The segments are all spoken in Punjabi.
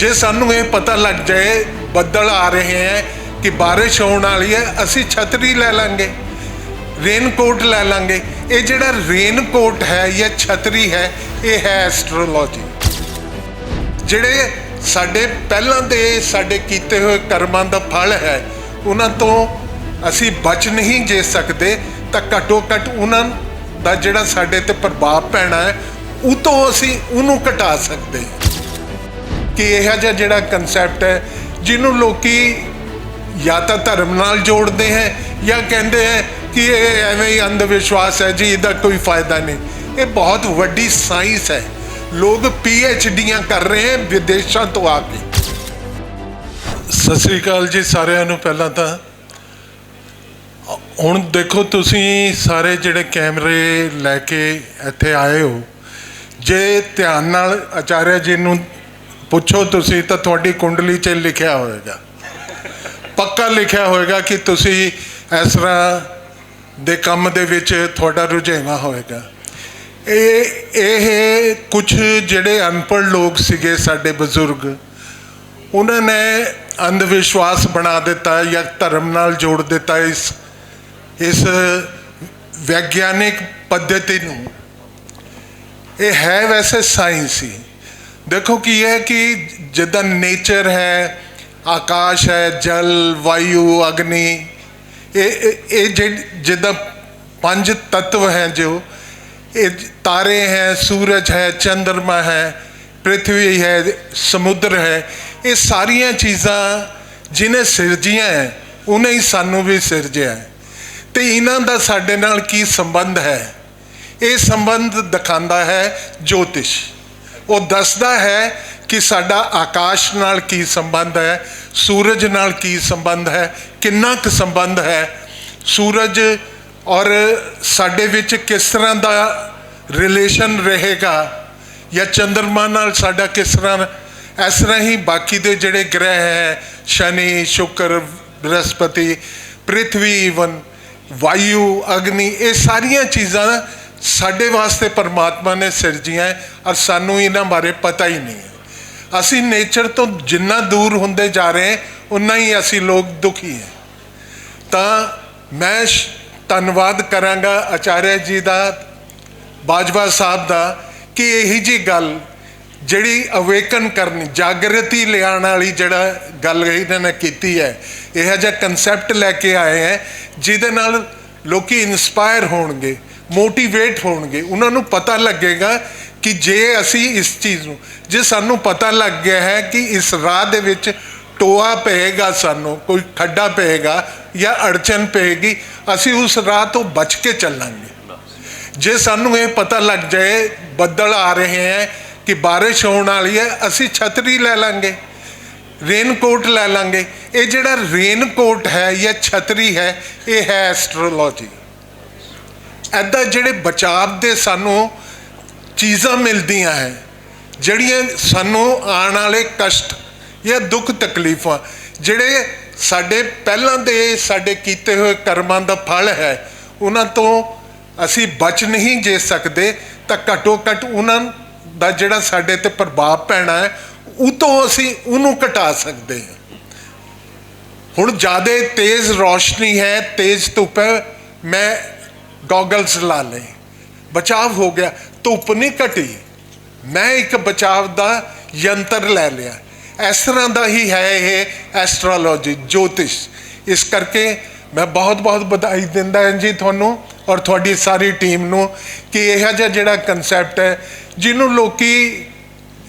ਜੇ ਸਾਨੂੰ ਇਹ ਪਤਾ ਲੱਗ ਜਾਏ, ਬੱਦਲ ਆ ਰਹੇ ਹੈ ਕਿ ਬਾਰਿਸ਼ ਹੋਣ ਵਾਲੀ ਹੈ, ਅਸੀਂ ਛਤਰੀ ਲੈ ਲਾਂਗੇ ਰੇਨ ਕੋਟ ਲੈ ਲਾਂਗੇ। ਇਹ ਜਿਹੜਾ ਰੇਨ ਕੋਟ ਹੈ ਜਾਂ ਛਤਰੀ ਹੈ, ਇਹ ਹੈ ਐਸਟ੍ਰੋਲੋਜੀ ਜਿਹੜੇ ਸਾਡੇ ਪਹਿਲਾਂ ਦੇ ਸਾਡੇ ਕੀਤੇ ਹੋਏ ਕਰਮਾਂ ਦਾ ਫਲ ਹੈ, ਉਹਨਾਂ ਤੋਂ ਅਸੀਂ ਬਚ ਨਹੀਂ ਜੇ ਸਕਦੇ, ਤਾਂ ਘੱਟੋ ਘੱਟ ਉਹਨਾਂ ਦਾ ਜਿਹੜਾ ਸਾਡੇ ਤੇ ਪ੍ਰਭਾਵ ਪੈਣਾ ਹੈ, ਉਹ ਤੋਂ ਅਸੀਂ ਉਹਨੂੰ ਘਟਾ ਸਕਦੇ ਹਾਂ। ਕਿ ਇਹ ਜਿਹਾ ਜਿਹੜਾ ਕਨਸੈਪਟ ਹੈ, ਜਿਹਨੂੰ ਲੋਕੀ ਜਾਂ ਤਾਂ ਧਰਮ ਨਾਲ ਜੋੜਦੇ ਹੈ ਜਾਂ ਕਹਿੰਦੇ ਹੈ ਕਿ ਇਹ ਐਵੇਂ ਹੀ ਅੰਧ ਵਿਸ਼ਵਾਸ ਹੈ ਜੀ, ਇਹਦਾ ਕੋਈ ਫਾਇਦਾ ਨਹੀਂ। ਇਹ ਬਹੁਤ ਵੱਡੀ ਸਾਇੰਸ ਹੈ। ਲੋਕ ਪੀ ਡੀਆਂ ਕਰ ਰਹੇ ਹਨ ਵਿਦੇਸ਼ਾਂ ਤੋਂ ਆ ਕੇ। ਸਤਿ ਸ੍ਰੀ ਅਕਾਲ ਜੀ ਸਾਰਿਆਂ ਨੂੰ ਪਹਿਲਾਂ ਤਾਂ। ਹੁਣ ਦੇਖੋ ਤੁਸੀਂ ਸਾਰੇ ਜਿਹੜੇ ਕੈਮਰੇ ਲੈ ਕੇ ਇੱਥੇ ਆਏ ਹੋ, ਜੇ ਧਿਆਨ ਨਾਲ ਆਚਾਰਿਆ ਜੀ ਨੂੰ ਪੁੱਛੋ ਤੁਸੀਂ ਤਾਂ ਤੁਹਾਡੀ ਕੁੰਡਲੀ 'ਚ ਲਿਖਿਆ ਹੋਵੇਗਾ ਪੱਕਾ ਲਿਖਿਆ ਹੋਵੇਗਾ ਕਿ ਤੁਸੀਂ ਇਸ ਤਰ੍ਹਾਂ ਦੇ ਕੰਮ ਦੇ ਵਿੱਚ ਤੁਹਾਡਾ ਰੁਝੇਵਾਂ ਹੋਵੇਗਾ ਇਹ ਇਹ ਕੁਝ ਜਿਹੜੇ ਅਨਪੜ੍ਹ ਲੋਕ ਸੀਗੇ ਸਾਡੇ ਬਜ਼ੁਰਗ, ਉਹਨਾਂ ਨੇ ਅੰਧ ਵਿਸ਼ਵਾਸ ਬਣਾ ਦਿੱਤਾ ਜਾਂ ਧਰਮ ਨਾਲ ਜੋੜ ਦਿੱਤਾ ਇਸ ਇਸ ਵਿਗਿਆਨਿਕ ਪੱਧਤੀ ਨੂੰ। ਇਹ ਹੈ ਵੈਸੇ ਸਾਇੰਸ ਹੀ। ਦੇਖੋ ਕੀ ਹੈ ਕਿ ਜਿੱਦਾਂ ਨੇਚਰ ਹੈ, ਆਕਾਸ਼ ਹੈ, ਜਲ, ਵਾਯੂ, ਅਗਨੀ, ਇਹ, ਇਹ- ਇਹ ਜਿ- ਜਿੱਦਾਂ ਪੰਜ ਤੱਤਵ ਹੈ ਜੋ, ਇਹ ਤਾਰੇ ਹੈ, ਸੂਰਜ ਹੈ ਚੰ드ਰਮਾ ਹੈ ਪ੍ਰithvi ਹੈ, ਸਮੁੰਦਰ ਹੈ, ਇਹ ਸਾਰੀਆਂ ਚੀਜ਼ਾਂ ਜਿਹਨੇ ਸਿਰਜੀਆਂ ਹੈ, ਉਹਨੇ ਹੀ ਸਾਨੂੰ ਵੀ ਸਿਰਜਿਆ ਹੈ। ਤੇ ਇਹਨਾਂ ਦਾ ਸਾਡੇ ਨਾਲ ਕੀ ਸੰਬੰਧ ਹੈ? ਇਹ ਸੰਬੰਧ ਦਿਖਾਉਂਦਾ ਹੈ ਜੋਤਿਸ਼। ਉਹ ਦੱਸਦਾ ਹੈ ਕਿ ਸਾਡਾ ਆਕਾਸ਼ ਨਾਲ ਕੀ ਸੰਬੰਧ ਹੈ, ਸੂਰਜ ਨਾਲ ਕੀ ਸੰਬੰਧ ਹੈ, ਕਿੰਨਾ ਕੁ ਸੰਬੰਧ ਹੈ, ਸੂਰਜ ਔਰ ਸਾਡੇ ਵਿੱਚ ਕਿਸ ਤਰ੍ਹਾਂ ਦਾ ਰਿਲੇਸ਼ਨ ਰਹੇਗਾ ਜਾਂ ਚੰ드ਰਮਾ ਨਾਲ ਸਾਡਾ ਕਿਸ ਤਰ੍ਹਾਂ, ਇਸ ਤਰ੍ਹਾਂ ਹੀ ਬਾਕੀ ਦੇ ਜਿਹੜੇ ਗ੍ਰਹਿ ਹੈ, ਸ਼ਨੀ, ਸ਼ੁਕਰ, ਬ੍ਰਹਸਪਤੀ ਪ੍ਰithvi ਈਵਨ ਵਾਯੂ, ਅਗਨੀ, ਇਹ ਸਾਰੀਆਂ ਚੀਜ਼ਾਂ ਸਾਡੇ ਵਾਸਤੇ ਪਰਮਾਤਮਾ ਨੇ ਸਿਰਜੀਆਂ ਔਰ ਸਾਨੂੰ ਇਹਨਾਂ ਬਾਰੇ ਪਤਾ ਹੀ ਨਹੀਂ ਹੈ। ਅਸੀਂ ਨੇਚਰ ਤੋਂ ਜਿੰਨਾ ਦੂਰ ਹੁੰਦੇ ਜਾ ਰਹੇ ਉਨਾ ਹੀ ਅਸੀਂ ਲੋਕ ਦੁਖੀ ਹੈ। ਤਾਂ ਮੈਂ ਧੰਨਵਾਦ ਕਰਾਂਗਾ ਆਚਾਰਿਆ ਜੀ ਦਾ, ਬਾਜਵਾ ਸਾਹਿਬ ਦਾ, ਕਿ ਇਹੀ ਜੀ ਗੱਲ ਜਿਹੜੀ ਅਵੇਕਨ ਕਰਨੀ, ਜਾਗਰਤੀ ਲਿਆਉਣ ਵਾਲੀ ਜਿਹੜਾ ਗੱਲ ਇਹਨਾਂ ਨੇ ਕੀਤੀ ਹੈ, ਇਹ ਜਿਹਾ ਕਨਸੈਪਟ ਲੈ ਕੇ ਆਏ ਹੈ, ਜਿਹਦੇ ਨਾਲ ਲੋਕੀ ਇਨਸਪਾਇਰ ਹੋਣਗੇ। ਮੋਟੀਵੇਟ ਹੋਣਗੇ। ਉਹਨਾਂ ਨੂੰ ਪਤਾ ਲੱਗੇਗਾ ਕਿ ਜੇ ਅਸੀਂ ਇਸ ਚੀਜ਼ ਨੂੰ, ਜੇ ਸਾਨੂੰ ਪਤਾ ਲੱਗ ਗਿਆ ਹੈ ਕਿ ਇਸ ਰਾਹ ਦੇ ਵਿੱਚ ਟੋਆ ਪਏਗਾ ਸਾਨੂੰ, ਕੋਈ ਖੱਡਾ ਪਏਗਾ ਜਾਂ ਅੜਚਨ ਪਏਗੀ, ਅਸੀਂ ਉਸ ਰਾਹ ਤੋਂ ਬਚ ਕੇ ਚੱਲਾਂਗੇ। ਜੇ ਸਾਨੂੰ ਇਹ ਪਤਾ ਲੱਗ ਜਾਏ, ਬੱਦਲ ਆ ਰਹੇ ਹੈ ਕਿ ਬਾਰਿਸ਼ ਹੋਣ ਵਾਲੀ ਹੈ, ਅਸੀਂ ਛਤਰੀ ਲੈ ਲਾਂਗੇ ਰੇਨ ਕੋਟ ਲੈ ਲਾਂਗੇ। ਇਹ ਜਿਹੜਾ ਰੇਨ ਕੋਟ ਹੈ ਜਾਂ ਛਤਰੀ ਹੈ, ਇਹ ਹੈ ਐਸਟ੍ਰੋਲੋਜੀ ਐਦਾਂ ਜਿਹੜੇ ਬਚਾਵ ਦੇ ਸਾਨੂੰ ਚੀਜ਼ਾਂ ਮਿਲਦੀਆਂ ਹੈ, ਜਿਹੜੀਆਂ ਸਾਨੂੰ ਆਉਣ ਵਾਲੇ ਕਸ਼ਟ ਜਾਂ ਦੁੱਖ ਤਕਲੀਫਾਂ, ਜਿਹੜੇ ਸਾਡੇ ਪਹਿਲਾਂ ਦੇ ਸਾਡੇ ਕੀਤੇ ਹੋਏ ਕਰਮਾਂ ਦਾ ਫਲ ਹੈ, ਉਹਨਾਂ ਤੋਂ ਅਸੀਂ ਬਚ ਨਹੀਂ ਜੇ ਸਕਦੇ, ਤਾਂ ਘੱਟੋ ਘੱਟ ਉਹਨਾਂ ਦਾ ਜਿਹੜਾ ਸਾਡੇ ਤੇ ਪ੍ਰਭਾਵ ਪੈਣਾ ਹੈ, ਉਹ ਤੋਂ ਅਸੀਂ ਉਹਨੂੰ ਘਟਾ ਸਕਦੇ ਹਾਂ। ਹੁਣ ਜ਼ਿਆਦਾ ਤੇਜ਼ ਰੋਸ਼ਨੀ ਹੈ, ਤੇਜ਼ ਧੁੱਪ ਹੈ, ਮੈਂ ਗੋਗਲਸ ਲਾ ਲਏ। ਬਚਾਵ ਹੋ ਗਿਆ। ਧੁੱਪ ਨਹੀਂ ਘਟੀ। ਮੈਂ ਇੱਕ ਬਚਾਵ ਦਾ ਯੰਤਰ ਲੈ ਲਿਆ। ਇਸ ਤਰ੍ਹਾਂ ਦਾ ਹੀ ਹੈ ਇਹ ਐਸਟ੍ਰੋਲੋਜੀ ਜੋਤਿਸ਼। ਇਸ ਕਰਕੇ ਮੈਂ ਬਹੁਤ ਬਹੁਤ ਵਧਾਈ ਦਿੰਦਾ ਹਾਂ ਜੀ ਤੁਹਾਨੂੰ ਔਰ ਤੁਹਾਡੀ ਸਾਰੀ ਟੀਮ ਨੂੰ ਕਿ ਇਹ ਜਿਹਾ ਜਿਹੜਾ ਕਨਸੈਪਟ ਹੈ, ਜਿਹਨੂੰ ਲੋਕੀ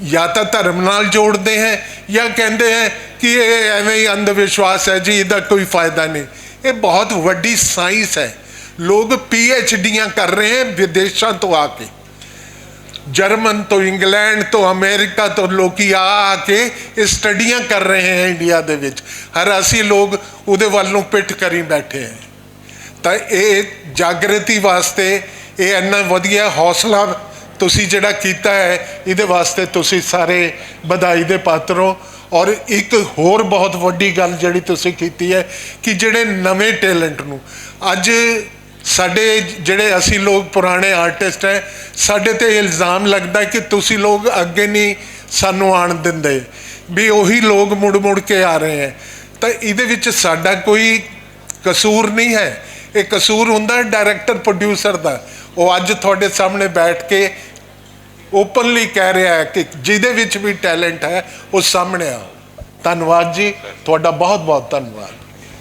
ਜਾਂ ਤਾਂ ਧਰਮ ਨਾਲ ਜੋੜਦੇ ਹੈ ਜਾਂ ਕਹਿੰਦੇ ਹੈ ਕਿ ਇਹ ਐਵੇਂ ਹੀ ਅੰਧ ਵਿਸ਼ਵਾਸ ਹੈ ਜੀ, ਇਹਦਾ ਕੋਈ ਫਾਇਦਾ ਨਹੀਂ। ਇਹ ਬਹੁਤ ਵੱਡੀ ਸਾਇੰਸ ਹੈ। ਲੋਕ ਪੀ ਡੀਆਂ ਕਰ ਰਹੇ ਹਨ ਵਿਦੇਸ਼ਾਂ ਤੋਂ ਆ ਕੇ। ਜਰਮਨ ਤੋਂ, ਇੰਗਲੈਂਡ ਤੋਂ, ਅਮਰੀਕਾ ਤੋਂ ਲੋਕੀ ਆ ਆ ਕੇ ਇਹ ਸਟੱਡੀਆਂ ਕਰ ਰਹੇ ਹੈ ਇੰਡੀਆ ਦੇ ਵਿੱਚ। ਹਰ ਅਸੀਂ ਲੋਕ ਉਹਦੇ ਵੱਲ ਨੂੰ ਪਿੱਠ ਕਰੀ ਬੈਠੇ ਹੈ। ਤਾਂ ਇਹ ਜਾਗਰਤੀ ਵਾਸਤੇ ਇਹ ਇੰਨਾ ਵਧੀਆ ਹੌਸਲਾ ਤੁਸੀਂ ਜਿਹੜਾ ਕੀਤਾ ਹੈ, ਇਹਦੇ ਵਾਸਤੇ ਤੁਸੀਂ ਸਾਰੇ ਵਧਾਈ ਦੇ ਪਾਤਰ ਹੋ। ਔਰ ਇੱਕ ਹੋਰ ਬਹੁਤ ਵੱਡੀ ਗੱਲ ਜਿਹੜੀ ਤੁਸੀਂ ਕੀਤੀ ਹੈ ਕਿ ਜਿਹੜੇ ਨਵੇਂ ਟੈਲੈਂਟ ਨੂੰ ਅੱਜ ਸਾਡੇ ਜਿਹੜੇ ਅਸੀਂ ਲੋਕ ਪੁਰਾਣੇ ਆਰਟਿਸਟ ਹੈ ਸਾਡੇ ਤੇ ਇਲਜ਼ਾਮ ਲੱਗਦਾ ਕਿ ਤੁਸੀਂ ਲੋਕ ਅੱਗੇ ਨਹੀਂ ਸਾਨੂੰ ਆਣ ਦਿੰਦੇ, ਵੀ ਉਹੀ ਲੋਕ ਮੁੜ ਮੁੜ ਕੇ ਆ ਰਹੇ ਹੈ ਤਾਂ ਇਹਦੇ ਵਿੱਚ ਸਾਡਾ ਕੋਈ ਕਸੂਰ ਨਹੀਂ ਹੈ। ਇਹ ਕਸੂਰ ਹੁੰਦਾ ਡਾਇਰੈਕਟਰ ਪ੍ਰੋਡਿਊਸਰ ਦਾ। ਉਹ ਅੱਜ ਤੁਹਾਡੇ ਸਾਹਮਣੇ ਬੈਠ ਕੇ ਓਪਨਲੀ ਕਹਿ ਰਿਹਾ ਹੈ ਕਿ ਜਿਹਦੇ ਵਿੱਚ ਵੀ ਟੈਲੈਂਟ ਹੈ, ਉਹ ਸਾਹਮਣੇ ਆਓ। ਧੰਨਵਾਦ ਜੀ। ਤੁਹਾਡਾ ਬਹੁਤ ਬਹੁਤ ਧੰਨਵਾਦ।